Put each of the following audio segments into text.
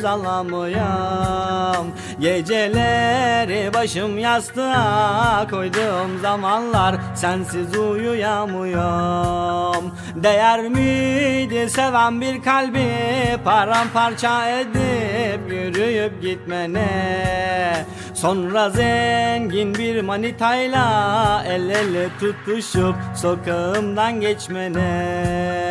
uzalamıyorum Geceleri başım yastığa koyduğum zamanlar Sensiz uyuyamıyorum. Değer miydi seven bir kalbi Paramparça edip yürüyüp gitmene? Sonra zengin bir manitayla El ele tutuşup sokağımdan geçmene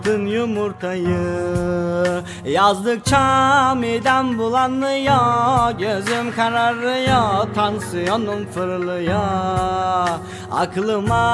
altın yumurtayı Yazdıkça midem bulanıyor Gözüm kararıyor Tansiyonum fırlıyor Aklıma